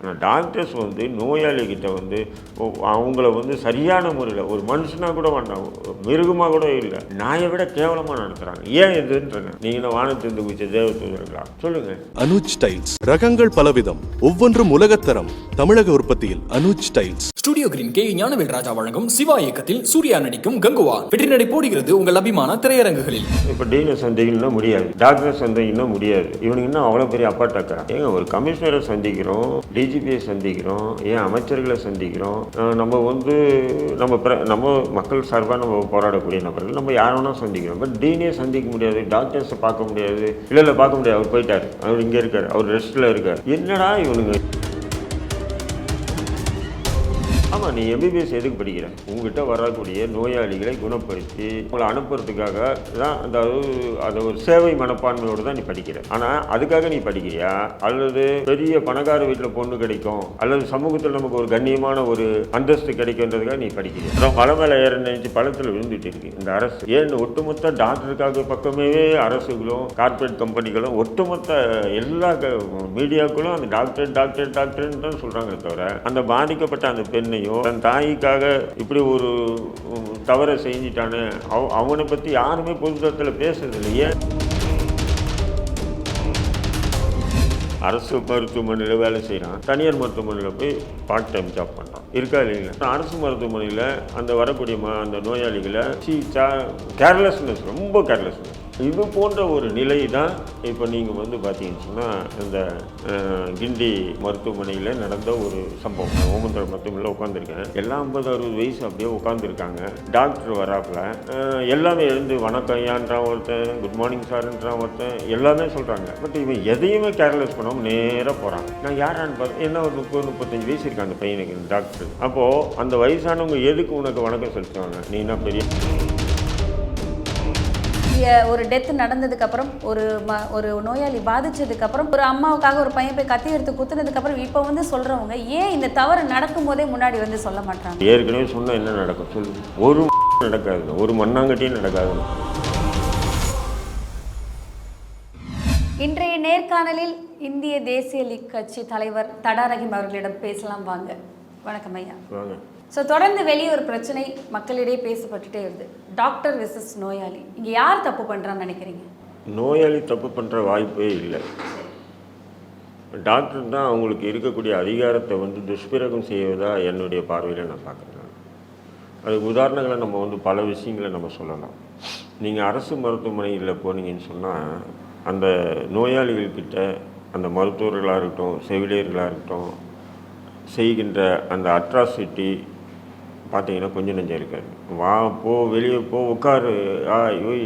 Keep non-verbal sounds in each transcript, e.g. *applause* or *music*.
ஆனால் டாக்டர்ஸ் வந்து நோயாளிகிட்ட வந்து அவங்கள வந்து சரியான முறையில் ஒரு மனுஷனாக கூட வேண்டாம் மிருகமாக கூட இல்லை. நாயை விட கேவலமாக நடத்துகிறாங்க ஏன் இதுன்றங்க? நீங்கள் வானத்திலிருந்து குதிச்ச தேவதூதர்களா சொல்லுங்கள் அனுஜ் டைல்ஸ். ரகங்கள் பலவிதம். ஒவ்வொன்றும் உலகத்தரம். தமிழக உற்பத்தியில் Anuj tiles. Studio green K Gnanavel Raja வழங்கும் சிவா இயக்கத்தில் சூர்யா நடிக்கும் கங்குவா. வெற்றி நடை போடுகிறது உங்கள் அபிமான திரையரங்குகளில். இப்போ டீனை சந்திக்கணும்னா முடியாது. டாக்டரை சந்திக்கணும்னா முடியாது. இவனுக்கு இன்னும் அவ்வளோ பெரிய அப்பாட்டாக்கா ஏங்க ஒரு கமிஷனரை சந்திக்கிறோம். டிஜிபியை சந்திக்கிறோம் ஏன் அமைச்சர்களை சந்திக்கிறோம் நம்ம வந்து நம்ம பிர- நம்ம மக்கள் சார்பாக நம்ம போராடக்கூடிய நபர்கள் நம்ம யார் வேணால் சந்திக்கிறோம். பட் டீனே சந்திக்க முடியாது டாக்டர்ஸை பார்க்க முடியாது இல்லை இல்லை பார்க்க முடியாது. அவர் போயிட்டார். அவர் இங்கே இருக்கார். அவர் ரெஸ்ட்டில் இருக்கார். என்னடா இவனுங்க? ஆமாம் நீ எம்பிபிஎஸ் எதுக்கு படிக்கிற? உங்ககிட்ட வரக்கூடிய நோயாளிகளை குணப்படுத்தி உங்களை அனுப்புறதுக்காக தான் அந்த அது ஒரு சேவை மனப்பான்மையோடு தான் நீ படிக்கிற. ஆனால் அதுக்காக நீ படிக்கிறியா? அல்லது பெரிய பணக்கார வீட்டில் பொண்ணு கிடைக்கும் அல்லது சமூகத்தில் நமக்கு ஒரு கண்ணியமான ஒரு அந்தஸ்து கிடைக்குன்றதுக்காக நீ படிக்கிறியா அப்புறம் பல மேலே ஏற நினைச்சு பழத்தில் விழுந்துட்டு இருக்கு இந்த அரசு. ஏன் ஒட்டுமொத்த டாக்டருக்காக பக்கமே அரசுகளும் கார்ப்பரேட் கம்பெனிகளும் ஒட்டுமொத்த எல்லா மீடியாக்களும் அந்த டாக்டர் டாக்டர் டாக்டர்ன்னு தான் சொல்கிறாங்க தவிர அந்த பாதிக்கப்பட்ட அந்த பெண்ணையும் தன் தாய்க்காக இப்படி ஒரு தவறை செஞ்சிட்டானு. அவ அவனை பற்றி யாருமே பொதுத்தளத்தில் பேசுறது இல்லையே அரசு மருத்துவமனையில் வேலை செய்கிறான் தனியார் மருத்துவமனையில் போய் பார்ட் டைம் ஜாப் பண்ணுறான் இருக்கா இல்லைங்களா அரசு மருத்துவமனையில் அந்த வரக்கூடிய ம அந்த நோயாளிகளை சீச்சா கேர்லெஸ்னஸ் ரொம்ப கேர்லெஸ்னஸ் இது போன்ற ஒரு நிலை தான் இப்போ நீங்கள் வந்து பார்த்தீங்கன்னு சொன்னால் இந்த கிண்டி மருத்துவமனையில் நடந்த ஒரு சம்பவம். ஓமந்தர் மருத்துவமனையில் உட்காந்துருக்கேன் எல்லாம் ஐம்பது அறுபது வயசு அப்படியே உட்காந்துருக்காங்க டாக்டர் வராப்புல எல்லாமே எழுந்து வணக்கம் ஐயான்றான் ஒருத்தன் குட் மார்னிங் சார்ன்றான் ஒருத்தன் எல்லாமே சொல்கிறாங்க பட் இவன் எதையுமே கேர்லெஸ் பண்ணாமல் நேராக போகிறாங்க நான் யாரான்னு பார்த்து என்ன ஒரு முப்பது முப்பத்தஞ்சு வயசு இருக்கான் அந்த பையனுக்கு டாக்டர். அப்போது அந்த வயசானவங்க எதுக்கு உனக்கு வணக்கம் செலுத்துவாங்க? நீ என்ன பெரிய இங்க ஒரு டெத் நடந்ததுக்கு அப்புறம் ஒரு ம ஒரு நோயாளி பாதிச்சதுக்கு அப்புறம் ஒரு அம்மாவுக்காக ஒரு பையன் போய் கத்தி எடுத்து குத்துனதுக்கு அப்புறம் இப்போ வந்து சொல்றவங்க ஏன் இந்த தவறு நடக்கும் போதே முன்னாடி வந்து சொல்ல மாட்டாங்க ஏற்கனவே சொன்னால் என்ன நடக்கும் சொல்லு. ஒரு நடக்காது ஒரு மண்ணாங்கட்டியும் நடக்காது இன்றைய நேர்காணலில் இந்திய தேசிய லீக் கட்சி தலைவர் தடா ரஹீம் அவர்களிடம் பேசலாம் வாங்க. வணக்கம் ஐயா. வாங்க. ஸோ தொடர்ந்து வெளியே ஒரு பிரச்சனை மக்களிடையே பேசப்பட்டுட்டே வருது. டாக்டர் விசஸ் நோயாளி. இங்கே யார் தப்பு பண்ணுறான்னு நினைக்கிறீங்க? நோயாளி தப்பு பண்ணுற வாய்ப்பே இல்லை. டாக்டர் தான் அவங்களுக்கு இருக்கக்கூடிய அதிகாரத்தை வந்து துஷ்பிரகம் செய்வதா என்னுடைய பார்வையில் நான் பார்க்குறேன். அதுக்கு உதாரணங்களை நம்ம வந்து பல விஷயங்களை நம்ம சொல்லலாம். நீங்கள் அரசு மருத்துவமனையில் போனீங்கன்னு சொன்னால் அந்த நோயாளிகள்கிட்ட அந்த மருத்துவர்களாக இருக்கட்டும் செவிலியர்களாக இருக்கட்டும் செய்கின்ற அந்த அட்ராசிட்டி பார்த்தீங்கன்னா கொஞ்சம் நஞ்சம் இருக்காது வா போ வெளியே போ உட்காரு. ஆ யோய்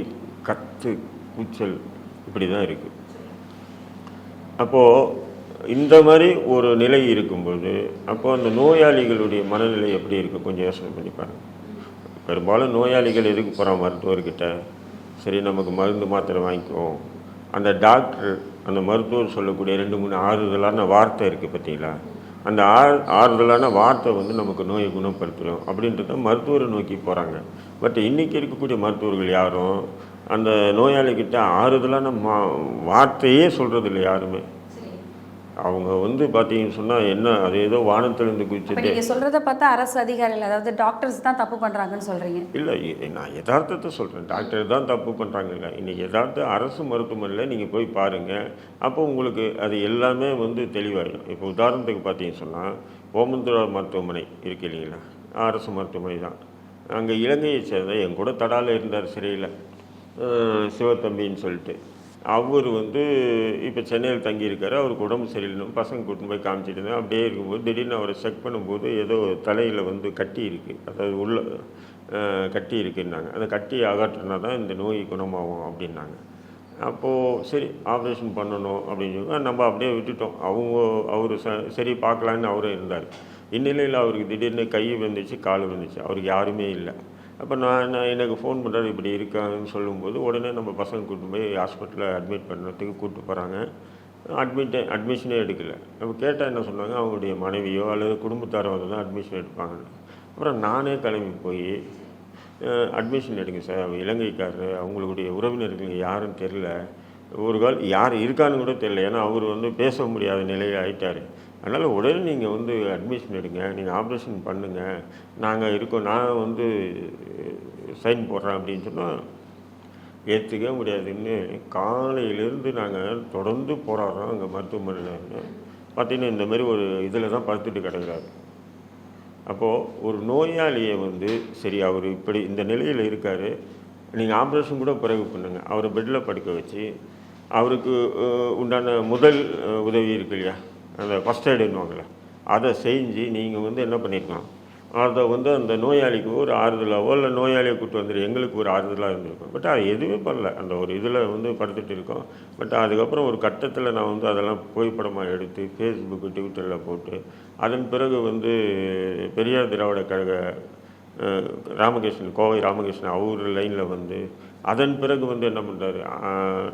கத்து கூச்சல் இப்படி தான் இருக்குது அப்போது இந்த மாதிரி ஒரு நிலை இருக்கும்போது அப்போ அந்த நோயாளிகளுடைய மனநிலை எப்படி இருக்குது கொஞ்சம் யோசனை பண்ணி பாருங்கள் பெரும்பாலும் நோயாளிகள் எதுக்கு போகிறான் மருத்துவர்கிட்ட சரி நமக்கு மருந்து மாத்திரை வாங்கிக்குவோம். அந்த டாக்டர் அந்த மருத்துவர் சொல்லக்கூடிய ரெண்டு மூணு ஆறுதலான வார்த்தை இருக்குது பார்த்தீங்களா? அந்த ஆறு ஆறுதலான வார்த்தை வந்து நமக்கு நோயை குணப்படுத்திடும் அப்படின்றத மருத்துவரை நோக்கி போகிறாங்க பட் இன்றைக்கி இருக்கக்கூடிய மருத்துவர்கள் யாரும் அந்த நோயாளிகிட்ட ஆறுதலான மா வார்த்தையே சொல்கிறது இல்லை யாருமே. அவங்க வந்து பார்த்தீங்கன்னு சொன்னால் என்ன அது ஏதோ வானத்திலிருந்து குதிச்சுட்டு. நீங்கள் சொல்கிறத பார்த்தா அரசு அதிகாரிகள் அதாவது டாக்டர்ஸ் தான் தப்பு பண்ணுறாங்கன்னு சொல்கிறீங்க இல்லை நான் யதார்த்தத்தை சொல்கிறேன் டாக்டர் தான் தப்பு பண்ணுறாங்கல்ல இன்றைக்கி யதார்த்த அரசு மருத்துவமனையில் நீங்கள் போய் பாருங்கள் அப்போ உங்களுக்கு அது எல்லாமே வந்து தெளிவாயிடும். இப்போ உதாரணத்துக்கு பார்த்தீங்கன்னு சொன்னால் ஓமந்தூரார் மருத்துவமனை இருக்கு இல்லைங்களா? அரசு மருத்துவமனை தான். அங்கே இலங்கையை சேர்ந்த என் கூட தடால இருந்தார் சிறையில். சிவத்தம்பின்னு சொல்லிட்டு. அவர் வந்து இப்போ சென்னையில் தங்கியிருக்காரு. அவருக்கு உடம்பு சரியில்லைன்னு பசங்க கூட்டின்னு போய் காமிச்சிட்டு இருந்தேன் அப்படியே இருக்கும்போது திடீர்னு அவரை செக் பண்ணும்போது ஏதோ தலையில் வந்து கட்டி இருக்குது அதாவது உள்ள கட்டி இருக்குன்னாங்க. அந்த கட்டியை அகற்றினா தான் இந்த நோய் குணமாகும் அப்படின்னாங்க. அப்போது சரி ஆப்ரேஷன் பண்ணணும் அப்படின்னு சொல்லி நம்ம அப்படியே விட்டுட்டோம். அவங்க அவர் ச சரி பார்க்கலான்னு அவரும் இருந்தார். இந்நிலையில் அவருக்கு திடீர்னு கை வந்துச்சு கால் வந்துச்சு அவருக்கு யாருமே இல்லை. அப்போ நான் நான் எனக்கு ஃபோன் பண்ணுறது இப்படி இருக்கான்னு சொல்லும்போது உடனே நம்ம பசங்க கூட்டு போய் ஹாஸ்பிட்டலில் அட்மிட் பண்ணுறதுக்கு கூப்பிட்டு போகிறாங்க அட்மிட் அட்மிஷனே எடுக்கல. அப்போ கேட்டால் என்ன சொன்னாங்க? அவங்களுடைய மனைவியோ அல்லது குடும்பத்தாரோ வந்து தான் அட்மிஷன் எடுப்பாங்க. அப்புறம் நானே கிளம்பி போய் அட்மிஷன் எடுங்க சார் அவங்க இலங்கைக்காரர் அவங்களுடைய உறவினர்கள் யாருன்னு தெரில ஒரு கால் யார் இருக்கான்னு கூட தெரில ஏன்னா அவர் வந்து பேச முடியாத நிலையில் ஆகிட்டார் அதனால் உடனே நீங்கள் வந்து அட்மிஷன் எடுங்க நீங்கள் ஆப்ரேஷன் பண்ணுங்கள் நாங்கள் இருக்கோம் நான் வந்து சைன் போடுறேன் அப்படின்னு சொன்னால் ஏற்றுக்கவே முடியாதுன்னு காலையிலேருந்து நாங்கள் தொடர்ந்து போராடுறோம் அங்கே மருத்துவமனையில். பார்த்தீங்கன்னா இந்த மாதிரி ஒரு இதில் தான் படுத்துட்டு கிடக்குறாரு. அப்போது ஒரு நோயாளியை வந்து சரி அவர் இப்படி இந்த நிலையில் இருக்கார். நீங்கள் ஆப்ரேஷன் கூட பிறகு பண்ணுங்கள் அவரை பெட்டில் படுக்க வச்சு அவருக்கு உண்டான முதல் உதவி இருக்கு இல்லையா? அந்த ஃபஸ்ட் எய்டுன்னுவாங்கள்ல அதை செஞ்சு நீங்கள் வந்து என்ன பண்ணியிருக்கலாம்? அதை வந்து அந்த நோயாளிக்கு ஒரு ஆறுதலாகவோ இல்லை நோயாளியை கூட்டு வந்துடு எங்களுக்கு ஒரு ஆறுதலாக இருந்திருக்கும். பட் அது எதுவுமே பண்ணல. அந்த ஒரு இதில் வந்து படுத்துட்டு இருக்கோம். பட் அதுக்கப்புறம் ஒரு கட்டத்தில் நான் வந்து அதெல்லாம் புகைப்படமாக எடுத்து ஃபேஸ்புக்கு ட்விட்டரில் போட்டு அதன் பிறகு வந்து பெரியார் திராவிட கழக ராமகிருஷ்ணன் கோவை ராமகிருஷ்ணன் அவர் லைனில் வந்து அதன் பிறகு வந்து என்ன பண்ணுறாரு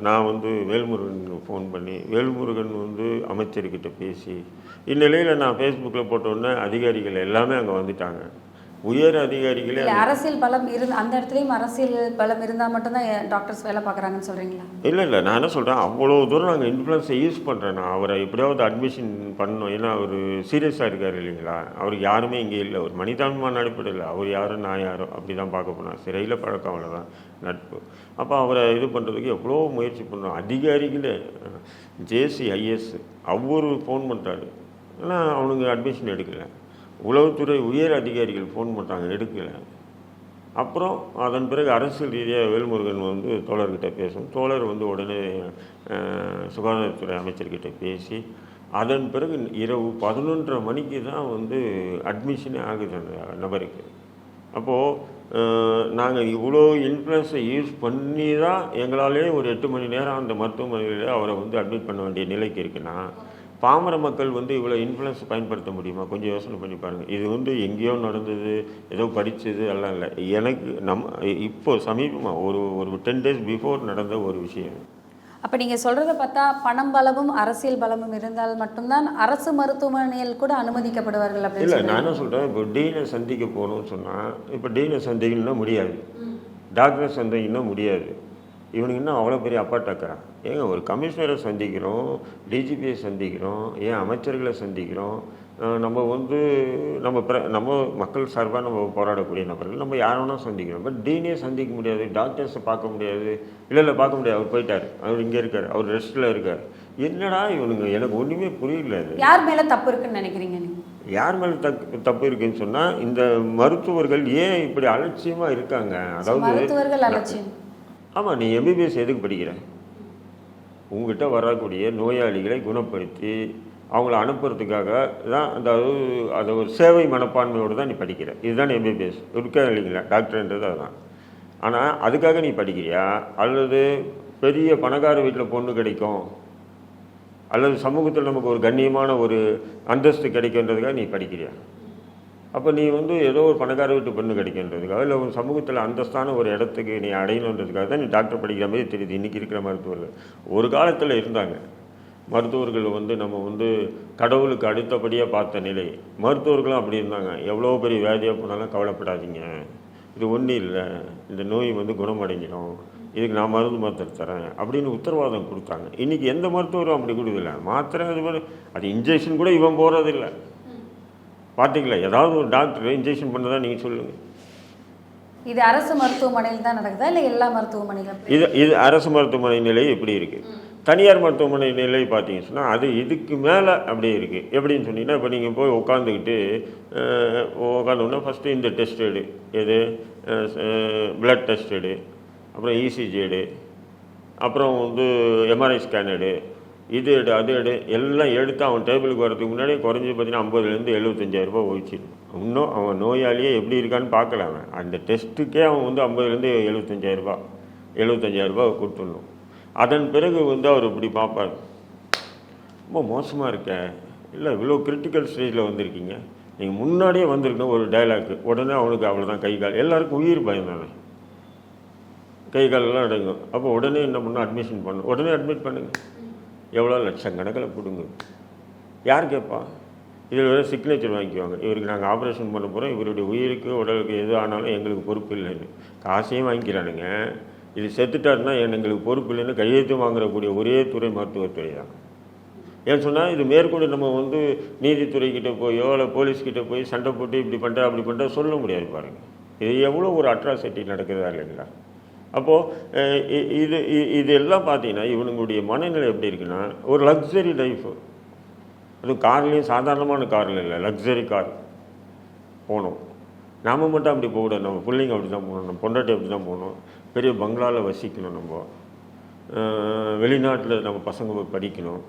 நான் வந்து வேல்முருகன் ஃபோன் பண்ணி வேல்முருகன் வந்து அமைச்சர்கிட்ட பேசி இந்நிலையில் நான் ஃபேஸ்புக்கில் போட்டோன்னே அதிகாரிகள் எல்லாமே அங்கே வந்துட்டாங்க. உயர் அதிகாரிகளே அரசியல் பலம் இருந்து அந்த இடத்துலையும் அரசியல் பலம் இருந்தால் மட்டும்தான் டாக்டர்ஸ் வேலை பார்க்குறாங்கன்னு சொல்கிறீங்களா இல்லை இல்லை நான் என்ன சொல்கிறேன் அவ்வளோ தூரம் நாங்கள் இன்ஃப்ளூயன்ஸை யூஸ் பண்ணுறேன் நான் அவரை எப்படியாவது அட்மிஷன் பண்ணணும். ஏன்னா அவர் சீரியஸாக இருக்கார் இல்லைங்களா? அவருக்கு யாருமே இங்கே இல்லை. ஒரு மனிதாபிமான அடிப்படையில். அவர் யாரும் நான் யாரோ அப்படி தான் பார்க்க போனேன் சிறையில் பழக்கம் அவ்வளோதான் நட்பு. அப்போ அவரை இது பண்ணுறதுக்கு எவ்வளோ முயற்சி பண்ணோம். அதிகாரிகளே ஜேசி ஐஎஸ் அவரு ஃபோன் பண்ணுறாரு ஆனால் அவனுங்க அட்மிஷன் எடுக்கலை. உளவுத்துறை உயர் அதிகாரிகள் ஃபோன் பண்ணுறாங்க எடுக்கலை. அப்புறம் அதன் பிறகு அரசியல் ரீதியாக வேல்முருகன் வந்து தோழர்கிட்ட பேசும். தோழர் வந்து உடனே சுகாதாரத்துறை அமைச்சர்கிட்ட பேசி அதன் பிறகு இரவு பதினொன்றரை மணிக்கு தான் வந்து அட்மிஷனே ஆகுது அந்த நபருக்கு. அப்போது நாங்கள் இவ்வளோ இன்ஃப்ளூயன்ஸை யூஸ் பண்ணி தான் எங்களாலே ஒரு எட்டு மணி நேரம் அந்த மருத்துவமனையில் அவரை வந்து அட்மிட் பண்ண வேண்டிய நிலைக்கு இருக்குன்னா பாமர மக்கள் வந்து இவ்வளோ இன்ஃப்ளூயன்ஸ் பயன்படுத்த முடியுமா? கொஞ்சம் யோசனை பண்ணி பாருங்கள் இது வந்து எங்கேயோ நடந்தது ஏதோ படித்தது எல்லாம் இல்லை. எனக்கு நம்ம இப்போ சமீபமாக ஒரு ஒரு டென் டேஸ் பிஃபோர் நடந்த ஒரு விஷயம். அப்போ நீங்கள் சொல்கிறத பார்த்தா பணம் பலமும் அரசியல் பலமும் இருந்தால் மட்டும்தான் அரசு மருத்துவமனையில் கூட அனுமதிக்கப்படுவார்கள் அப்படின்னு இல்லை. நான் என்ன சொல்கிறேன் இப்போ டீனை சந்திக்க போகணும்னு சொன்னால் இப்போ டீனை சந்திக்கணும்னா முடியாது. டாக்டரை சந்திக்கணும்னா முடியாது. இவனுக்கு இன்னும் அவ்வளோ பெரிய அப்பாட்டாக்கா ஏங்க ஒரு கமிஷனரை சந்திக்கிறோம் டிஜிபியை சந்திக்கிறோம் ஏன் அமைச்சர்களை சந்திக்கிறோம் நம்ம வந்து நம்ம பிர நம்ம மக்கள் சார்பாக நம்ம போராடக்கூடிய நபர்கள் நம்ம யார் வேணால் சந்திக்கிறோம். பட் டீனே சந்திக்க முடியாது டாக்டர்ஸை பார்க்க முடியாது இல்லை இல்லை பார்க்க முடியாது அவர் போயிட்டார் அவர் இங்கே இருக்கார் அவர் ரெஸ்ட்டில் இருக்கார். என்னடா இவனுங்க எனக்கு ஒன்றுமே புரியல யார் மேலே தப்பு இருக்குன்னு நினைக்கிறீங்க யார் மேலே தப்பு தப்பு இருக்குன்னு சொன்னால் இந்த மருத்துவர்கள் ஏன் இப்படி அலட்சியமாக இருக்காங்க? அதாவது மருத்துவர்கள் அலட்சியம். ஆமாம் நீ எம்பிபிஎஸ் எதுக்கு படிக்கிற? உங்ககிட்ட வரக்கூடிய நோயாளிகளை குணப்படுத்தி அவங்கள அனுப்புறதுக்காக தான் அதாவது அதை ஒரு சேவை மனப்பான்மையோடு தான் நீ படிக்கிற. இதுதான் எம்பிபிஎஸ் இருக்கா இல்லைங்களா டாக்டர்ன்றது அதுதான் ஆனால் அதுக்காக நீ படிக்கிறியா? அல்லது பெரிய பணக்கார வீட்டில் பொண்ணு கிடைக்கும். அல்லது சமூகத்தில் நமக்கு ஒரு கண்ணியமான ஒரு அந்தஸ்து கிடைக்கின்றதுக்காக நீ படிக்கிறியா? அப்போ நீ வந்து ஏதோ ஒரு பணக்கார வீட்டு பெண்ணு கிடைக்கின்றதுக்காக இல்லை உன் சமூகத்தில் அந்தஸ்தான ஒரு இடத்துக்கு நீ அடையணுன்றதுக்காக தான் நீ டாக்டர் படிக்கிற மாதிரி தெரியுது. இன்றைக்கி இருக்கிற மருத்துவர்கள். ஒரு காலத்தில் இருந்தாங்க. மருத்துவர்கள் வந்து நம்ம வந்து கடவுளுக்கு அடுத்தபடியாக பார்த்த நிலை. மருத்துவர்களும் அப்படி இருந்தாங்க. எவ்வளோ பெரிய வியாதியாக போனாலும் கவலைப்படாதீங்க. இது ஒன்றும் இல்லை. இந்த நோய் வந்து குணமடைஞ்சிடும். இதுக்கு நான் மருந்து மாத்திரை தரேன் அப்படின்னு உத்தரவாதம் கொடுத்தாங்க. இன்றைக்கி எந்த மருத்துவரும் அப்படி கொடுக்கல. மாத்திரை அது மாதிரி அது இன்ஜெக்ஷன் கூட இவன் போகிறதில்லை பார்த்தீங்களா ஏதாவது ஒரு டாக்டர் இன்ஜெக்ஷன் பண்ணதா நீங்கள் சொல்லுங்கள் இது அரசு மருத்துவமனையில் தான் நடக்குதா? இல்லை எல்லா மருத்துவமனைகளும் இது இது அரசு மருத்துவமனை நிலை எப்படி இருக்குது தனியார் மருத்துவமனை நிலை பார்த்தீங்கன்னு சொன்னால் அது இதுக்கு மேலே அப்படியே இருக்குது எப்படின்னு சொன்னீங்கன்னா இப்போ நீங்கள் போய் உட்காந்துக்கிட்டு உட்காந்தோன்னா ஃபஸ்ட்டு இந்த டெஸ்ட் எடு. எது? பிளட் டெஸ்ட் எடு. அப்புறம் இசிஜி எடு. அப்புறம் வந்து எம்ஆர்ஐ ஸ்கேன் எடு. இது எடு அது எடு. எல்லாம் எடுத்து அவன் டேபிளுக்கு வரதுக்கு முன்னாடி குறைஞ்சி பார்த்தீங்கன்னா ஐம்பதுலேருந்து எழுபத்தஞ்சாயிரம் ரூபாய் ஒழிச்சிடும் இன்னும் அவன் நோயாளியே எப்படி இருக்கான்னு பார்க்கல அவன். அந்த டெஸ்ட்டுக்கே அவன் வந்து ஐம்பதுலேருந்து எழுபத்தஞ்சாயிரம் ரூபாய் எழுபத்தஞ்சாயிரம் கொடுத்துடணும். அதன் பிறகு வந்து அவர் இப்படி பார்ப்பார். ரொம்ப மோசமாக இருக்க. இல்லை இவ்வளோ கிரிட்டிக்கல் ஸ்டேஜில் வந்திருக்கீங்க. நீங்கள் முன்னாடியே வந்திருக்கணும் ஒரு டைலாக்கு உடனே அவனுக்கு அவ்வளோதான் கை கால். எல்லாருக்கும் உயிர் பயம் தானே. கை காலெல்லாம் அடங்கும். அப்போ உடனே என்ன பண்ணணும்? அட்மிஷன் பண்ணணும். உடனே அட்மிட் பண்ணுங்கள் எவ்வளோ லட்சக்கணக்கில் கொடுங்க யார் கேட்பா? இதில் வேறு சிக்னேச்சர் வாங்கிக்குவாங்க. இவருக்கு நாங்கள் ஆப்ரேஷன் பண்ண போகிறோம் இவருடைய உயிருக்கு உடலுக்கு எது ஆனாலும் எங்களுக்கு பொறுப்பு இல்லைன்னு காசையும் வாங்கிக்கிறானுங்க. இது செத்துட்டாருன்னா எங்களுக்கு பொறுப்பு இல்லைன்னு கையெழுத்து வாங்குறக்கூடிய ஒரே துறை மருத்துவத்துறை தான். ஏன்னு சொன்னால் இது மேற்கொண்டு நம்ம வந்து நீதித்துறைக்கிட்ட போயோ இல்லை போலீஸ்கிட்ட போய் சண்டை போட்டு இப்படி பண்ணுறா அப்படி பண்ணுற சொல்ல முடியாது பாருங்கள் இது எவ்வளோ ஒரு அட்ராசிட்டி நடக்குதா இல்லைங்களா? அப்போது இது இது எல்லாம் பார்த்தீங்கன்னா இவனுங்களுடைய மனநிலை எப்படி இருக்குன்னா ஒரு லக்ஸரி லைஃபு அதுவும் கார்லேயும் சாதாரணமான காரில் இல்லை லக்ஸரி கார் போகணும். நாம மட்டும் அப்படி போகக்கூடாது. நம்ம பிள்ளைங்க அப்படி தான் போகணும். நம்ம பொண்டாட்டி அப்படி தான் போகணும். பெரிய பங்களாவில் வசிக்கணும் நம்ம. வெளிநாட்டில் நம்ம பசங்க போய் படிக்கணும்.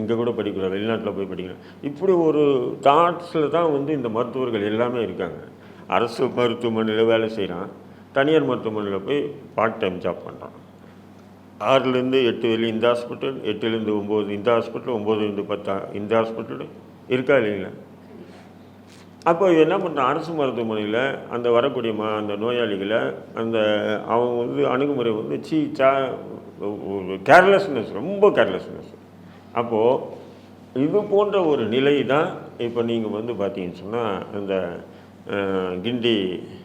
இங்கே கூட படிக்கக்கூடாது. வெளிநாட்டில் போய் படிக்கணும். இப்படி ஒரு தாட்ஸில் தான் வந்து இந்த மருத்துவர்கள் எல்லாமே இருக்காங்க. அரசு மருத்துவமனையில் வேலை செய்கிறான் தனியார் மருத்துவமனையில் போய் பார்ட் டைம் ஜாப் பண்ணுறான் ஆறுலேருந்து எட்டு வெளி இந்த ஹாஸ்பிட்டல் எட்டுலேருந்து ஒம்பது இந்த ஹாஸ்பிட்டல் ஒம்போதுலேருந்து பத்தா இந்த ஹாஸ்பிட்டல் இருக்கா இல்லைங்களா? அப்போ என்ன பண்ணுறான் அரசு மருத்துவமனையில் அந்த வரக்கூடிய ம அந்த நோயாளிகளை அந்த அவங்க வந்து அணுகுமுறை வந்து சீ சா ஒரு கேர்லெஸ்னஸ் ரொம்ப கேர்லெஸ்னஸ் அப்போது இது போன்ற ஒரு நிலை தான் இப்போ நீங்கள் வந்து பார்த்தீங்கன்னு சொன்னால் இந்த கிண்டி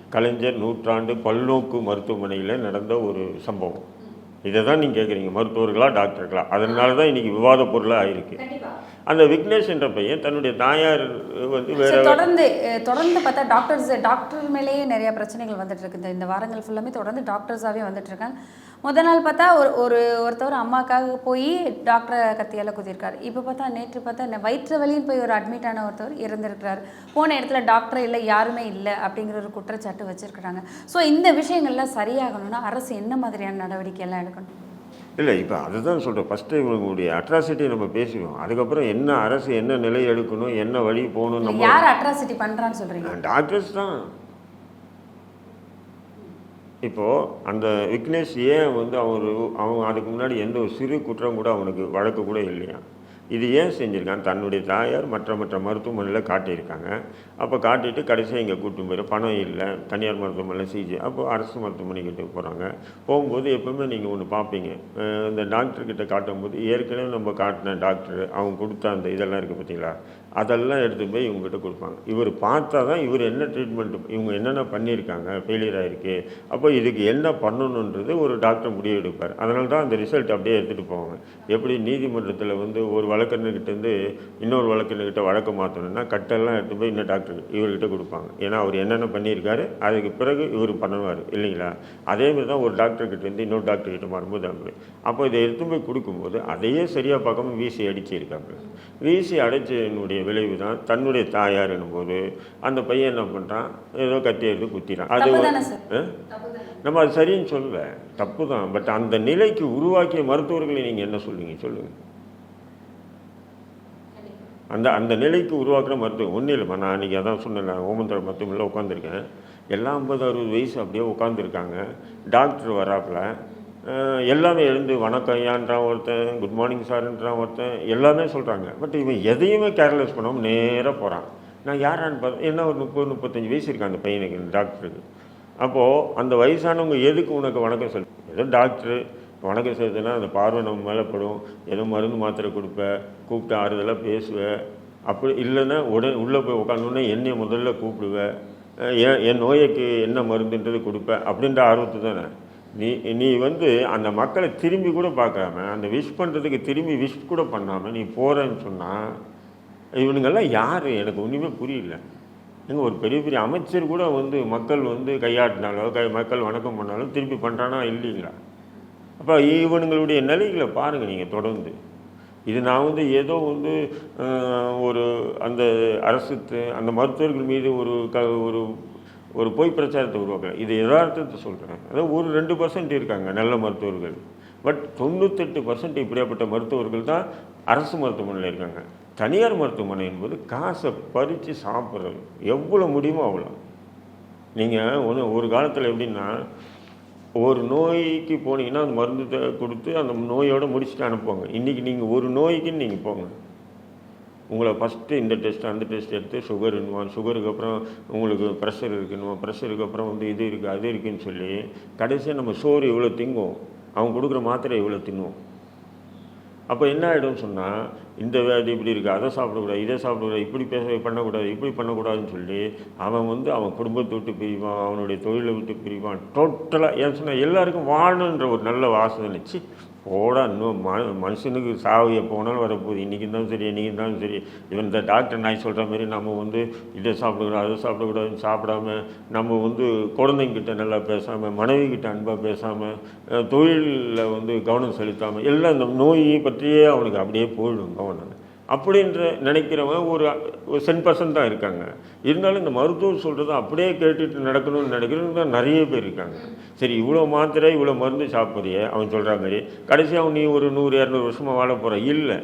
கலைஞர் நூற்றாண்டு பல்நோக்கு மருத்துவமனையில் நடந்த ஒரு சம்பவம். இதை தான் நீங்கள் கேட்குறீங்க மருத்துவர்களா டாக்டர்களா? அதனால தான் இன்றைக்கி விவாத பொருளாக ஆயிருக்கு. அந்த விக்னேஷ் என்ற பையன் தன்னுடைய தாயார் வந்து வேற தொடர்ந்து தொடர்ந்து பார்த்தா டாக்டர்ஸ் டாக்டர் மேலேயே நிறைய பிரச்சனைகள் வந்துட்டு இருக்கு. இந்த- இந்த வாரங்கள் ஃபுல்லாமே தொடர்ந்து டாக்டர்ஸாகவே வந்துட்டு இருக்காங்க. முத நாள் பார்த்தா ஒரு ஒரு ஒருத்தவர் அம்மாக்காக போய் டாக்டரை கத்தியால் குத்திருக்காரு இப்போ பார்த்தா நேற்று பார்த்தா இந்த வயிற்று வலின்னு போய் ஒரு அட்மிட் ஆன ஒருத்தவர் இறந்திருக்கிறார். போன இடத்துல டாக்டர் இல்லை யாருமே இல்லை அப்படிங்கிற ஒரு குற்றச்சாட்டு வச்சிருக்கிறாங்க. ஸோ இந்த விஷயங்கள்லாம் சரியாகணும்னா அரசு என்ன மாதிரியான நடவடிக்கை எல்லாம் எடுக்கணும்? இல்லை இப்போ அதுதான் சொல்கிறேன் ஃபஸ்ட்டு இவங்களுடைய அட்ராசிட்டி நம்ம பேசுவோம் அதுக்கப்புறம் என்ன அரசு என்ன நிலை எடுக்கணும் என்ன வழி போகணும் நம்ம யார் அட்ராசிட்டி பண்றான்னு சொல்றீங்க? டாக்டர்ஸ் தான். இப்போது அந்த விக்னேஷ் ஏன் வந்து அவர் அவங்க அதுக்கு முன்னாடி எந்த ஒரு சிறு குற்றம் கூட அவனுக்கு வழக்கு கூட இல்லையா? இது ஏன் செஞ்சுருக்கான் தன்னுடைய தாயார் மற்ற மற்ற மருத்துவமனையில் காட்டியிருக்காங்க. அப்போ காட்டிட்டு கடைசியாக இங்கே கூட்டு போயிரு. பணம் இல்லை. தனியார் மருத்துவமனையில் சிகிச்சை அப்போ அரசு மருத்துவமனைக்கிட்ட போகிறாங்க போகும்போது எப்போவுமே நீங்கள் ஒன்று பார்ப்பீங்க இந்த டாக்டர்கிட்ட காட்டும்போது ஏற்கனவே நம்ம காட்டின டாக்டர் அவங்க கொடுத்த அந்த இதெல்லாம் இருக்குது பார்த்தீங்களா அதெல்லாம் எடுத்து போய் இவங்ககிட்ட கொடுப்பாங்க. இவர் பார்த்தா தான் இவர் என்ன ட்ரீட்மெண்ட் இவங்க என்னென்ன பண்ணியிருக்காங்க ஃபெயிலியர் ஆகிருக்கு அப்போ இதுக்கு என்ன பண்ணணுன்றது ஒரு டாக்டர் முடிவு எடுப்பார் அதனால தான் அந்த ரிசல்ட் அப்படியே எடுத்துகிட்டு போவாங்க. எப்படி நீதிமன்றத்தில் வந்து ஒரு வழக்கறிஞர்கிட்டேருந்து இன்னொரு வழக்கறிஞர்கிட்ட வழக்கு மாற்றணும்னா கட்டெல்லாம் எடுத்து போய் இன்னும் டாக்டர் இவர்கிட்ட கொடுப்பாங்க. ஏன்னா அவர் என்னென்ன பண்ணியிருக்காரு அதுக்கு பிறகு இவர் பண்ணுவார் இல்லைங்களா? அதே மாதிரி தான் ஒரு டாக்டர்கிட்டேருந்து இன்னொரு டாக்டர்கிட்ட மாறும்போது அப்படி அப்போ இதை எடுத்து போய் கொடுக்கும்போது அதையே சரியாக பார்க்காம வீசி அடிச்சிருக்காங்க வீசி அடைச்சினுடைய விளைவு தான் தன்னுடைய தாயார் என்னும்போது அந்த பையன் என்ன பண்ணுறான் ஏதோ கத்தி எடுத்து குத்திறான். அது? நம்ம அது சரின்னு சொல்லல தப்பு தான் பட் அந்த நிலைக்கு உருவாக்கிய மருத்துவர்களை நீங்கள் என்ன சொல்லுவீங்க? சொல்லுங்கள் அந்த அந்த நிலைக்கு உருவாக்குற மருத்துவம் ஒன்றும் இல்லைம்மா. நான் அன்றைக்கி அதான் சொன்னேன் ஓமந்தர மருத்துவமனையில் உட்காந்துருக்கேன் எல்லாம் ஐம்பது அறுபது வயசு அப்படியே உட்காந்துருக்காங்க டாக்டர் வராப்புல. எல்லாமே எழுந்து வணக்கம் ஐயான்றான் ஒருத்தன் குட் மார்னிங் சார்ன்றான் ஒருத்தன் எல்லாமே சொல்கிறாங்க பட் இவன் எதையுமே கேர்லெஸ் பண்ணாமல் நேராக போகிறான் நான் யாரான்னு பார்த்து என்ன ஒரு முப்பது முப்பத்தஞ்சு வயசு இருக்கு அந்த பையனுக்கு டாக்டருக்கு. அப்போது அந்த வயசானவங்க எதுக்கு உனக்கு வணக்கம் சொல் ஏதோ டாக்டரு வணக்கம் செய்யுதுன்னா அந்த பார்வை நம்ம மேலப்படும் ஏதோ மருந்து மாத்திரை கொடுப்பேன் கூப்பிட்டு ஆறுதலாக பேசுவேன் அப்படி இல்லைன்னா உடனே உள்ளே போய் உட்காந்தோடனே என்னை முதல்ல கூப்பிடுவேன் என் என் நோய்க்கு என்ன மருந்துன்றது கொடுப்பேன் அப்படின்ற ஆர்வத்தை தானே நீ நீ வந்து அந்த மக்களை திரும்பி கூட பார்க்காம அந்த விஷ் பண்ணுறதுக்கு திரும்பி விஷ் கூட பண்ணாமல் நீ போகிறேன்னு சொன்னால் இவனுங்கெல்லாம் யார்? எனக்கு ஒன்றுமே புரியல. எங்கள் ஒரு பெரிய பெரிய அமைச்சர் கூட வந்து மக்கள் வந்து கையாட்டினாலோ கை மக்கள் வணக்கம் பண்ணாலும் திருப்பி பண்ணுறானா இல்லைங்களா? அப்போ இவனுங்களுடைய நிலைகளை பாருங்கள் நீங்கள் தொடர்ந்து. இது நான் வந்து ஏதோ வந்து ஒரு அந்த அரசு அந்த மருத்துவர்கள் மீது ஒரு க ஒரு ஒரு பொய் பிரச்சாரத்தை உருவாக்குறேன் இது யதார்த்தத்தை சொல்கிறேன் அதாவது ஒரு ரெண்டு பர்சன்ட் இருக்காங்க நல்ல மருத்துவர்கள். பட் தொண்ணூத்தெட்டு பர்சன்ட் இப்படியாப்பட்ட மருத்துவர்கள் தான் அரசு மருத்துவமனையில் இருக்காங்க. தனியார் மருத்துவமனை என்பது காசை பறித்து சாப்பிட்றது. எவ்வளோ முடியுமோ அவ்வளோ நீங்கள் ஒன்று ஒரு காலத்தில் எப்படின்னா ஒரு நோய்க்கு போனீங்கன்னா அந்த மருந்து கொடுத்து அந்த நோயோடு முடிச்சுட்டு அனுப்புவாங்க. இன்றைக்கி நீங்கள் ஒரு நோய்க்குன்னு நீங்கள் போங்க. உங்களை ஃபஸ்ட்டு இந்த டெஸ்ட் அந்த டெஸ்ட் எடுத்து சுகர் இருக்குமா சுகருக்கு அப்புறம் உங்களுக்கு ப்ரெஷர் இருக்குன்னுமா ப்ரெஷருக்கு அப்புறம் வந்து இது இருக்குது அது இருக்குன்னு சொல்லி கடைசியாக நம்ம சோறு இவ்வளோ திங்குவோம்? அவங்க கொடுக்குற மாத்திரை இவ்வளோ தின்னுவோம்? அப்போ என்ன ஆகிடும்னு சொன்னால் இந்த வியாதி இப்படி இருக்குது அதை சாப்பிடக்கூடாது இதை சாப்பிடக்கூடாது இப்படி பேச பண்ணக்கூடாது இப்படி பண்ணக்கூடாதுன்னு சொல்லி அவன் வந்து அவன் குடும்பத்தை விட்டு பிரிவான் அவனுடைய தொழிலை விட்டு பிரிவான் டோட்டலாக ஏன் சொன்னால் எல்லாருக்கும் வாழணுன்ற ஒரு நல்ல வாசனை நினச்சி போடா இன்னும் ம மனுஷனுக்கு சாவு எப்போ வேணாலும் வரப்போகுது. இன்றைக்கி இருந்தாலும் சரி இன்றைக்கி இருந்தாலும் சரி. இவன் இந்த டாக்டர் நாய் சொல்கிற மாதிரி நம்ம வந்து இதை சாப்பிடக்கூடாது அதை சாப்பிடக்கூடாதுன்னு சாப்பிடாம நம்ம வந்து குழந்தைங்கிட்ட நல்லா பேசாமல் மனைவி கிட்ட அன்பாக பேசாமல் தொழிலில் வந்து கவனம் செலுத்தாமல் எல்லாம் இந்த நோயை பற்றியே அவனுக்கு அப்படியே போயிடும் கவனம். அப்படின்ற நினைக்கிறவங்க ஒரு ஒரு சென் பர்சன்ட் தான் இருக்காங்க. இருந்தாலும் இந்த மருத்துவர் சொல்கிறத அப்படியே கேட்டுட்டு நடக்கணும்னு நினைக்கிறவங்க தான் நிறைய பேர் இருக்காங்க. சரி இவ்வளோ மாத்திரை இவ்வளோ மருந்து சாப்பிட்றிய? அவன் சொல்கிற மாதிரி. கடைசியாக நீ ஒரு நூறு இரநூறு வருஷமாக வாழ போகிற இல்லை.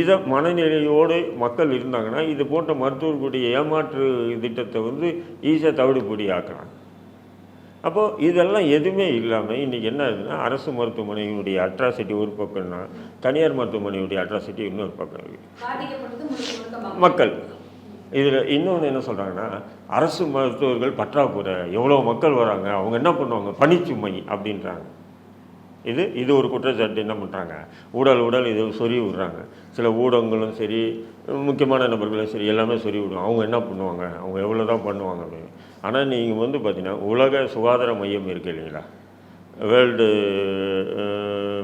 இதை மனநிலையோடு மக்கள் இருந்தாங்கன்னா இது போன்ற மருத்துவர்களுடைய ஏமாற்று திட்டத்தை வந்து ஈஸியாக தவிடுபடி ஆக்குறாங்க. அப்போது இதெல்லாம் எதுவுமே இல்லாமல் இன்றைக்கி என்ன ஆகுதுன்னா அரசு மருத்துவமனையினுடைய அட்ராசிட்டி ஒரு பக்கம்னா தனியார் மருத்துவமனையுடைய அட்ராசிட்டி இன்னொரு பக்கம் இருக்குது மக்கள். இதில் இன்னொன்று என்ன சொல்கிறாங்கன்னா அரசு மருத்துவர்கள் பற்றாக்குறை எவ்வளோ மக்கள் வராங்க அவங்க என்ன பண்ணுவாங்க? பணிச்சுமை அப்படின்றாங்க. இது இது ஒரு குற்றச்சாட்டு என்ன பண்ணுறாங்க ஊழல் ஊழல் இது சொறி விடுறாங்க. சில ஊடகங்களும் சரி முக்கியமான நபர்களும் சரி எல்லாமே சொறி விடுவாங்க. அவங்க என்ன பண்ணுவாங்க? அவங்க எவ்வளோ தான் பண்ணுவாங்க அப்படின்னு. ஆனால் நீங்கள் வந்து பார்த்தீங்கன்னா உலக சுகாதார மையம் இருக்கு இல்லைங்களா? வேர்ல்டு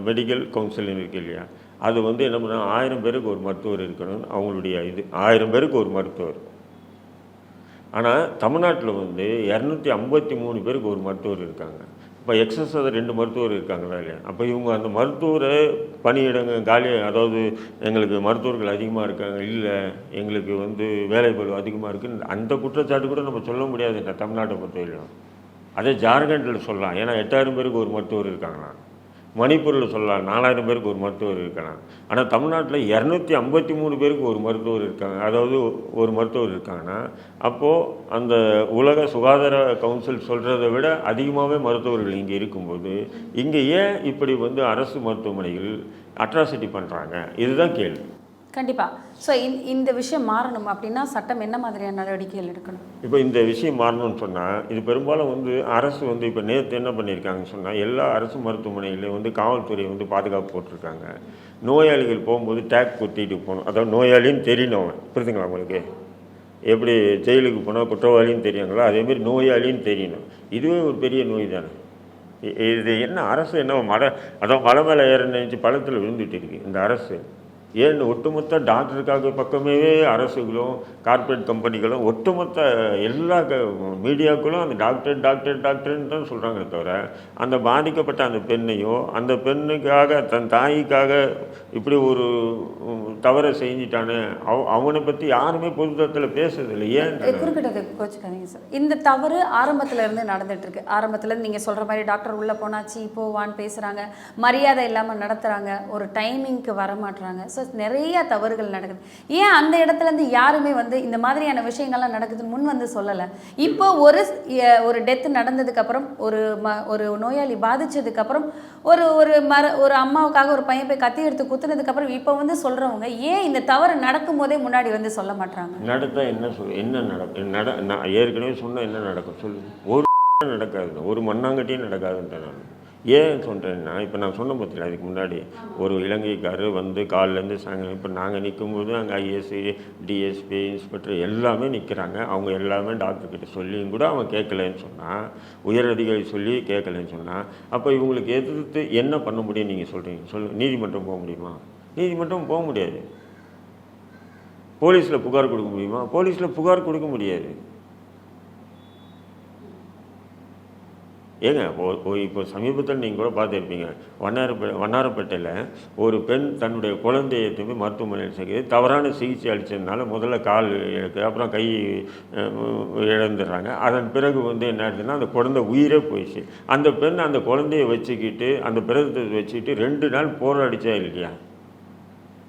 மெடிக்கல் கவுன்சிலிங் இருக்கு இல்லையா? அது வந்து என்ன பண்ணால் ஆயிரம் பேருக்கு ஒரு மருத்துவர் இருக்கணும். அவங்களுடைய இது ஆயிரம் பேருக்கு ஒரு மருத்துவர். ஆனால் தமிழ்நாட்டில் வந்து இரநூத்தி ஐம்பத்தி மூணு பேருக்கு ஒரு மருத்துவர் இருக்காங்க. இப்போ எக்ஸஸ் அது ரெண்டு மருத்துவர் இருக்காங்களா இல்லையா அப்போ இவங்க அந்த மருத்துவரை பணியிடங்க காலி அதாவது எங்களுக்கு மருத்துவர்கள் அதிகமாக இருக்காங்க இல்லை எங்களுக்கு வந்து வேலைப்பளு அதிகமாக இருக்குன்னு அந்த குற்றச்சாட்டு கூட நம்ம சொல்ல முடியாது தமிழ்நாட்டை பொறுத்தவரையிலும். அதே ஜார்க்கண்டில் சொல்லலாம். ஏன்னா எட்டாயிரம் பேருக்கு ஒரு மருத்துவர் இருக்காங்களாம். மணிப்பூரில் சொல்லலாம். நாலாயிரம் பேருக்கு ஒரு மருத்துவர் இருக்கலாம் ஆனால் தமிழ்நாட்டில் இரநூத்தி ஐம்பத்தி மூணு பேருக்கு ஒரு மருத்துவர் இருக்காங்க. அதாவது ஒரு மருத்துவர் இருக்காங்கன்னா அப்போது அந்த உலக சுகாதார கவுன்சில் சொல்கிறத விட அதிகமாகவே மருத்துவர்கள் இங்கே இருக்கும்போது இங்கே ஏன் இப்படி வந்து அரசு மருத்துவமனைகள் அட்ராசிட்டி பண்ணுறாங்க இதுதான் கேள்வி. கண்டிப்பாக ஸோ இந்த விஷயம் மாறணும் அப்படின்னா சட்டம் என்ன மாதிரியான நடவடிக்கைகள் எடுக்கணும்? இப்போ இந்த விஷயம் மாறணும்னு சொன்னால் இது பெரும்பாலும் வந்து அரசு வந்து இப்போ நேற்று என்ன பண்ணியிருக்காங்கன்னு சொன்னால் எல்லா அரசு மருத்துவமனைகளையும் வந்து காவல்துறை வந்து பாதுகாப்பு போட்டிருக்காங்க. நோயாளிகள் போகும்போது டேக் குத்திட்டு போகணும். அதாவது நோயாளின்னு தெரியணும் அவன். புரியுதுங்களா உங்களுக்கு? எப்படி ஜெயிலுக்கு போனால் குற்றவாளின்னு தெரியுங்களோ? அதேமாரி நோயாளின்னு தெரியணும். இதுவே ஒரு பெரிய நோய் தானே. இது என்ன அரசு என்ன மலை அதான் மலை மேலே ஏற நினைச்சு பழத்தில் விழுந்துட்டு இருக்கு. இந்த அரசு. ஏன் ஒட்டுமொத்த டாக்டருக்காக பக்கமே அரசுகளும் கார்ப்பரேட் கம்பெனிகளும் ஒட்டுமொத்த எல்லா க- மீடியாக்களும் அந்த டாக்டர் டாக்டர் டாக்டர்னு தான் சொல்கிறாங்களே தவிர அந்த பாதிக்கப்பட்ட அந்த பெண்ணையோ அந்த பெண்ணுக்காக தன் தாய்க்காக இப்படி ஒரு தவறை செஞ்சிட்டானே அவ அவனை பற்றி யாருமே பொதுத்தத்தில் பேசுறதில்லை. ஏன் குறிப்பிட்டது கோச்சுக்காதீங்க சார். இந்த தவறு ஆரம்பத்தில் இருந்து நடந்துட்டு இருக்கு ஆரம்பத்தில் இருந்து சொல்கிற மாதிரி டாக்டர் உள்ளே போனாச்சு போவான்னு பேசுகிறாங்க மரியாதை இல்லாமல் நடத்துகிறாங்க ஒரு டைமிங்க்கு வர ஸோ ப்ராசஸ் நிறைய தவறுகள் நடக்குது. ஏன் அந்த இடத்துல இருந்து யாருமே வந்து இந்த மாதிரியான விஷயங்கள்லாம் நடக்குதுன்னு முன் வந்து சொல்லலை. இப்போ ஒரு ஒரு டெத் நடந்ததுக்கு அப்புறம் ஒரு ம ஒரு நோயாளி பாதித்ததுக்கப்புறம் ஒரு ஒரு மர ஒரு அம்மாவுக்காக ஒரு பையன் போய் கத்தி எடுத்து குத்துனதுக்கு அப்புறம் இப்போ வந்து சொல்றவங்க ஏன் இந்த தவறு நடக்கும் போதே முன்னாடி வந்து சொல்ல மாட்டாங்க நடத்தால் என்ன சொல் என்ன நடக்கும் நட நான் ஏற்கனவே சொன்னால் என்ன நடக்கும்? சொல்லு. ஒரு *laughs* நடக்காது ஒரு மண்ணாங்கட்டியும் நடக்காதுன்ட்டு நான். ஏன் சொல்கிறேன்னா இப்போ நான் சொன்ன பார்த்தீங்களா அதுக்கு முன்னாடி ஒரு இலங்கைக்காரர் வந்து காலிலேருந்து சாயங்காலம் இப்போ நாங்கள் நிற்கும்போது அங்கே ஐஎஸ்சி டிஎஸ்பி இன்ஸ்பெக்டர் எல்லாமே நிற்கிறாங்க அவங்க எல்லாமே டாக்டர்கிட்ட சொல்லியும் கூட அவன் கேட்கலன்னு சொன்னால் உயர் அதிகாரி சொல்லி கேட்கலன்னு சொன்னால் அப்போ இவங்களுக்கு எதிர்த்து என்ன பண்ண முடியும் நீங்கள் சொல்கிறீங்க சொல்லு நீதிமன்றம் போக முடியுமா? நீதிமன்றம் போக முடியாது. போலீஸில் புகார் கொடுக்க முடியுமா? போலீஸில் புகார் கொடுக்க முடியாது. ஏங்க இப்போ சமீபத்தில் நீங்கள் கூட பார்த்துருப்பீங்க. வண்ணாரப்பே வண்ணாரப்பேட்டையில் ஒரு பெண் தன்னுடைய குழந்தையை திரும்பி மருத்துவமனையில் சேர்க்குது. தவறான சிகிச்சை அளித்ததுனால முதல்ல கால் இழக்கு அப்புறம் கை இழந்துடுறாங்க. அதன் பிறகு வந்து என்ன ஆயிடுதுன்னா அந்த குழந்தை உயிரே போயிடுச்சு. அந்த பெண் அந்த குழந்தையை வச்சுக்கிட்டு அந்த பிரதத்தை வச்சுக்கிட்டு ரெண்டு நாள் போராடிச்சா இல்லையா?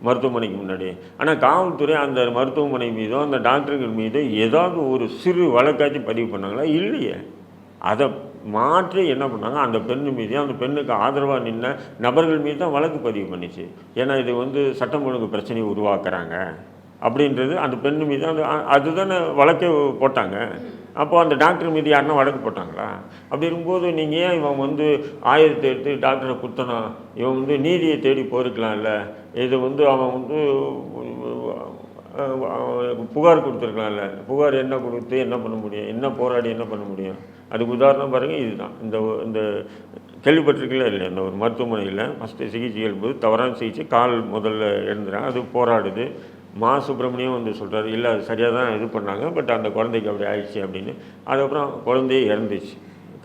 மருத்துவமனைக்கு முன்னாடி ஆனால் காவல்துறை அந்த மருத்துவமனை மீதோ அந்த டாக்டர்கள் மீதோ ஏதாவது ஒரு சிறு வழக்காச்சும் பதிவு பண்ணாங்களா? இல்லையே. அதை மாற்றி என்ன பண்ணாங்க? அந்த பெண்ணு மீது அந்த பெண்ணுக்கு ஆதரவாக நின்ன நபர்கள் மீது தான் வழக்கு பதிவு பண்ணிச்சு. ஏன்னா இது வந்து சட்டம் ஒழுங்கு பிரச்சனையை உருவாக்குறாங்க. அப்படின்றது அந்த பெண்ணு மீது அந்த அதுதானே வழக்கே போட்டாங்க. அப்போ அந்த டாக்டர் மீது யாருன்னா வழக்கு போட்டாங்களா? அப்படி இருக்கும்போது நீங்கள் ஏன் இவன் வந்து ஆயிரத்தி எடுத்து டாக்டரை குத்தனா இவன் வந்து நீதியை தேடி போயிருக்கலாம்ல. இது வந்து அவன் வந்து புகார் கொடுத்துருக்கலாம்ல. புகார் என்ன கொடுத்து என்ன பண்ண முடியும்? என்ன போராடி என்ன பண்ண முடியும்? அதுக்கு உதாரணம் பாருங்கள் இதுதான். இந்த இந்த கேள்விப்பட்டிருக்கல இல்லை இந்த ஒரு மருத்துவமனையில் ஃபஸ்ட்டு சிகிச்சை போது தவறான சிகிச்சை கால் முதல்ல எழுந்துறாங்க அது போராடுது. மா சுப்பிரமணியம் வந்து சொல்கிறார் இல்லை அது சரியாக தான் இது பண்ணாங்க பட் அந்த குழந்தைக்கு அப்படி ஆயிடுச்சு அப்படின்னு. அதுக்கப்புறம் குழந்தையே இறந்துச்சு.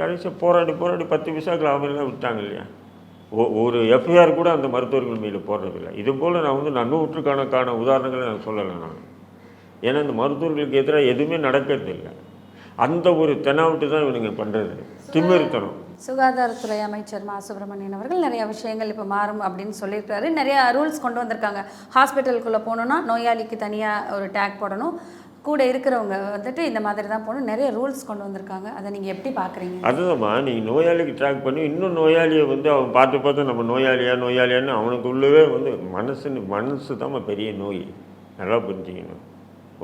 கடைசியாக போராடி போராடி பத்து விசாக்கள் அவங்களாம் விட்டாங்க இல்லையா? ஒரு எஃப்ஐஆர் கூட அந்த மருத்துவர்கள் மீது போடுறதில்லை. இது போல் நான் வந்து நான் நூற்றுக்கணக்கான உதாரணங்களை நான் சொல்லலை நான். ஏன்னா இந்த மருத்துவர்களுக்கு எதிராக எதுவுமே நடக்கிறது இல்லை அந்த ஒரு தெனாவட்டு தான் இவனுங்க பண்ணுறது திமிர்த்தனம். சுகாதாரத்துறை அமைச்சர் மா. சுப்பிரமணியன் அவர்கள் நிறைய விஷயங்கள் இப்போ மாறும் அப்படின்னு சொல்லியிருக்காரு. நிறைய ரூல்ஸ் கொண்டு வந்திருக்காங்க. ஹாஸ்பிட்டலுக்குள்ளே போகணுன்னா நோயாளிக்கு தனியாக ஒரு டேக் போடணும். கூட இருக்கிறவங்க வந்துட்டு இந்த மாதிரி தான் போகணும். நிறைய ரூல்ஸ் கொண்டு வந்திருக்காங்க. அதை நீங்கள் எப்படி பார்க்குறீங்க? அதுதான்மா நீங்கள் நோயாளிக்கு ட்ராக் பண்ணி இன்னும் நோயாளியை வந்து அவன் பார்த்து பார்த்து நம்ம நோயாளியா நோயாளியான்னு அவனுக்குள்ளவே வந்து மனசுன்னு மனசு தான் பெரிய நோய். நல்லா புரிஞ்சுக்கணும்.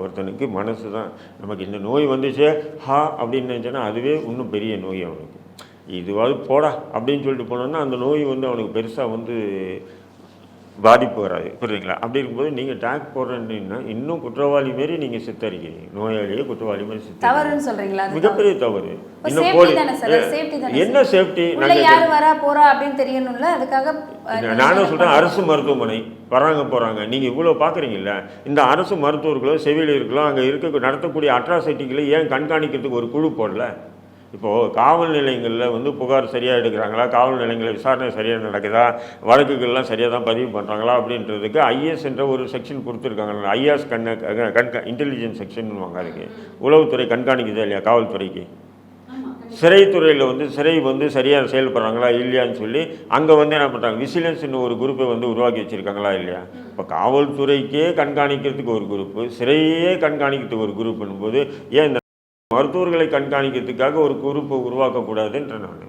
ஒருத்தனுக்கு மனசு தான். நமக்கு இந்த நோய் வந்துச்சே ஹா அப்படின்னு நினச்சோன்னா அதுவே இன்னும் பெரிய நோய் அவனுக்கு. இதுவாது போடா அப்படின்னு சொல்லிட்டு போனோன்னா அந்த நோய் வந்து அவனுக்கு பெருசாக வந்து பாதிப்பு வராது புரியுதுங்களா? அப்படி இருக்கும்போது நீங்கள் டேக் போடுறீங்கன்னா இன்னும் குற்றவாளி மாரி நீங்கள் சித்தரிக்கிறீங்க. நோயாளியே குற்றவாளி தவறுன்னு சொல்கிறீங்களா அது மிகப்பெரிய தவறு. இன்னும் சேஃப்டி போலி தானே சார் சேஃப்டி தானே என்ன சேஃப்டி யார் வரா போறா அப்படின்னு தெரியணும்ல அதுக்காக நீங்க நானும் சொல்கிறேன் அரசு மருத்துவமனை வராங்க போகிறாங்க நீங்கள் இவ்வளோ பார்க்குறீங்கல்ல இந்த அரசு மருத்துவர்களோ செவிலியர்களோ அங்கே இருக்க நடத்தக்கூடிய அட்ராசிட்டிகளை ஏன் கண்காணிக்கிறதுக்கு ஒரு குழு போடல? இப்போது காவல் நிலையங்களில் வந்து புகார் சரியாக எடுக்கிறாங்களா? காவல் நிலையங்களில் விசாரணை சரியாக நடக்குதா? வழக்குகள்லாம் சரியாக தான் பதிவு பண்ணுறாங்களா அப்படின்றதுக்கு ஐஏஎஸ் என்ற ஒரு செக்ஷன் கொடுத்துருக்காங்க. ஐஏஎஸ் கண்ண கண்கா இன்டெலிஜென்ஸ் செக்ஷன் அதுக்கு. உளவுத்துறை கண்காணிக்குதா இல்லையா காவல்துறைக்கு? சிறைத்துறையில் வந்து சிறை வந்து சரியாக செயல்படுறாங்களா இல்லையான்னு சொல்லி அங்கே வந்து என்ன பண்ணுறாங்க விசிலன்ஸ்னு ஒரு குரூப்பை வந்து உருவாக்கி வச்சுருக்காங்களா இல்லையா? இப்போ காவல்துறைக்கே கண்காணிக்கிறதுக்கு ஒரு குரூப்பு சிறையே கண்காணிக்கிறதுக்கு ஒரு குரூப்புன்னும் போது ஏன் இந்த மருத்துவர்களை கண்காணிக்கிறதுக்காக ஒரு குரூப்பை உருவாக்கக்கூடாதுன்ற நான்.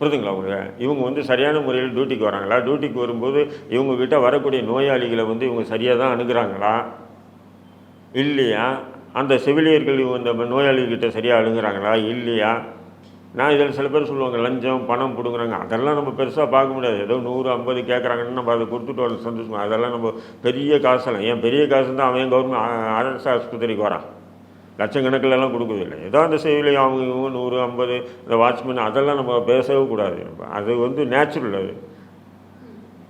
புரிதுங்களா உங்களுக்கு? இவங்க வந்து சரியான முறையில் டியூட்டிக்கு வராங்களா? டியூட்டிக்கு வரும்போது இவங்க கிட்ட வரக்கூடிய நோயாளிகளை வந்து இவங்க சரியாக தான் அணுகிறாங்களா? இல்லையா? அந்த செவிலியர்கள் இவங்க இந்த நோயாளிகிட்ட சரியாக அணுகிறாங்களா? இல்லையா? நான் இதில் சில பேர் சொல்லுவாங்க லஞ்சம் பணம் பிடுங்குறாங்க. அதெல்லாம் நம்ம பெருசாக பார்க்க முடியாது. ஏதோ நூறு ஐம்பது கேட்குறாங்கன்னு நம்ம அதை கொடுத்துட்டு வர சந்தோஷமாக அதெல்லாம் நம்ம பெரிய காசெல்லாம். ஏன் பெரிய காசு தான் அவன் கவர்மெண்ட் அரசு ஆஸ்பத்திரிக்கு வரான். லட்சக்கணக்கிலலாம் கொடுக்குறதில்ல ஏதோ அந்த சேவையில் அவங்க இவங்க நூறு ஐம்பது இந்த வாட்ச்மேன் அதெல்லாம் நம்ம பேசவே கூடாது. அது வந்து நேச்சுரல் அது.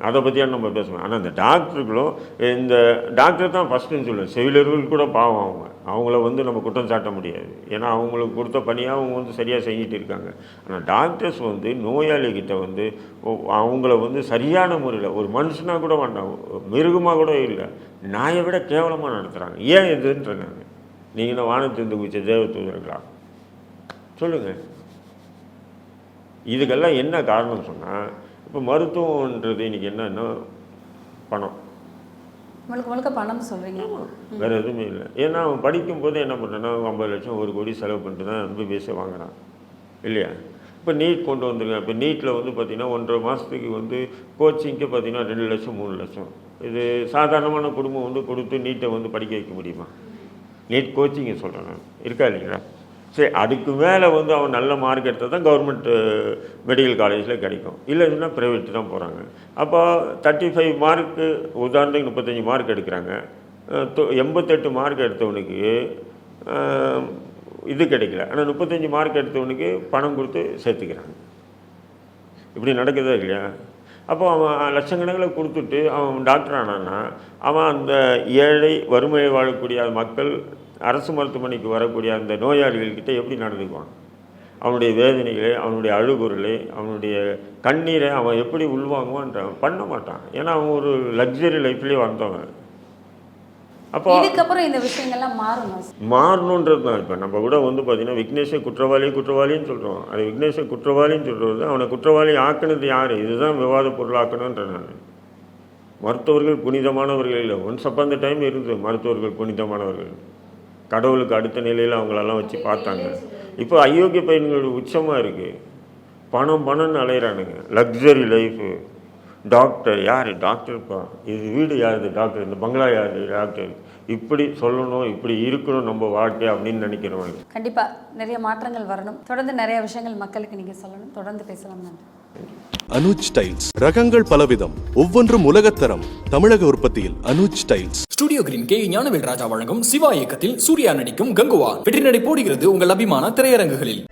அதை பற்றியான நம்ம பேசணும். ஆனால் இந்த டாக்டர்களும் இந்த டாக்டர் தான் ஃபஸ்ட்டுன்னு சொல்லுவேன் செவிலியர்கள் கூட பாவம் அவங்க. அவங்கள வந்து நம்ம குற்றம் சாட்ட முடியாது. ஏன்னா அவங்களுக்கு கொடுத்த பணியாக அவங்க வந்து சரியாக செஞ்சுட்டு இருக்காங்க. ஆனால் டாக்டர்ஸ் வந்து நோயாளிகிட்ட வந்து அவங்கள வந்து சரியான முறையில் ஒரு மனுஷனாக கூட வேண்டாம். மிருகமாக கூட இல்லை. நாயை விட கேவலமாக நடத்துகிறாங்க ஏன் இதுன்றாங்க. நீங்கள் வானத்திலிருந்து குதிச்ச தேவதூதர்களா சொல்லுங்கள் இதுக்கெல்லாம் என்ன காரணம் சொன்னால் இப்போ மருத்துவன்றது இன்னைக்கு என்னன்னா பணம்? முழுக்க முழுக்க பணம் சொல்றீங்க. வேறு எதுவுமே இல்லை. ஏன்னா அவன் படிக்கும்போது என்ன பண்ணுறான்னா ஐம்பது லட்சம் ஒரு கோடி செலவு பண்ணிட்டு தான் எம்பிபிஎஸ்ஸை வாங்குறான். இல்லையா? இப்போ நீட் கொண்டு வந்துருங்க. இப்போ நீட்டில் வந்து பார்த்தீங்கன்னா ஒன்றரை மாதத்துக்கு வந்து கோச்சிங்க்கு பார்த்தீங்கன்னா ரெண்டு லட்சம் மூணு லட்சம். இது சாதாரணமான குடும்பம் வந்து கொடுத்து நீட்டை வந்து படிக்க வைக்க முடியுமா? நீட் கோச்சிங்கை சொல்கிறேன் நான். இருக்கா இல்லைங்களா? சரி அதுக்கு மேலே வந்து அவன் நல்ல மார்க் எடுத்தால் தான் கவர்மெண்ட் மெடிக்கல் காலேஜில் கிடைக்கும். இல்லைன்னா ப்ரைவேட் தான் போகிறாங்க அப்போ தேர்ட்டி ஃபைவ் மார்க்கு உதாரணத்துக்கு முப்பத்தஞ்சு மார்க் எடுக்கிறாங்க. எண்பத்தெட்டு மார்க் எடுத்தவனுக்கு இது கிடைக்கல. ஆனால் முப்பத்தஞ்சு மார்க் எடுத்தவனுக்கு பணம் கொடுத்து சேர்த்துக்கிறாங்க. இப்படி நடக்குதா இல்லையா? அப்போ அவன் லட்சக்கணக்கில் கொடுத்துட்டு அவன் டாக்டர் ஆனான்னா அவன் அந்த ஏழை வறுமையை வாழக்கூடிய மக்கள் அரசு மருத்துவமனைக்கு வரக்கூடிய அந்த நோயாளிகள்கிட்ட எப்படி நடந்துக்குவான்? அவனுடைய வேதனைகளை அவனுடைய அழுகுறலை அவனுடைய கண்ணீரை அவன் எப்படி உள்வாங்குவான்ற பண்ண மாட்டான். ஏன்னா அவன் ஒரு லக்ஸரி லைஃப்லேயே வந்தவன் அப்போ இதுக்கப்புறம் இந்த விஷயங்கள்லாம் சார்? மாறணுன்றது தான். இப்போ நம்ம கூட வந்து பார்த்தீங்கன்னா விக்னேஷை குற்றவாளி குற்றவாளின்னு சொல்கிறோம் அது விக்னேஷை குற்றவாளின்னு சொல்கிறது அவனை குற்றவாளி ஆக்குனது யார்? இதுதான் விவாத பொருள் ஆக்கணுன்ற நான். மருத்துவர்கள் புனிதமானவர்கள் இல்லை. ஒன்ஸ் அப்போ அந்த டைம் இருந்தது மருத்துவர்கள் புனிதமானவர்கள். கடவுளுக்கு அடுத்த நிலையில் அவங்களெல்லாம் வச்சு பார்த்தாங்க. இப்போ அயோக்கிய பையன்களோட உச்சமாக இருக்குது பணம் பணம்னு அலையிறானுங்க. லக்ஸரி லைஃபு டாக்டர் யார்? டாக்டர்ப்பா இது வீடு யாருது டாக்டர்? இந்த பங்களா யாரு டாக்டர்? இப்படி சொல்லணும் இப்படி இருக்கணும் நம்ம வாழ்க்கை அப்படின்னு நினைக்கிறவங்க கண்டிப்பா. நிறைய மாற்றங்கள் வரணும். தொடர்ந்து நிறைய விஷயங்கள் மக்களுக்கு நீங்க சொல்லணும். தொடர்ந்து பேசலாம். நன்றி. அனுஜ் டைல்ஸ். ரகங்கள் பலவிதம். ஒவ்வொன்றும் உலகத்தரம். தமிழக உற்பத்தியில் Anuj tiles. Studio green K Gnanavel Raja வழங்கும் சிவா இயக்கத்தில் சூர்யா நடிக்கும் கங்குவா. வெற்றி நடை போடுகிறது உங்கள் அபிமான திரையரங்குகளில்.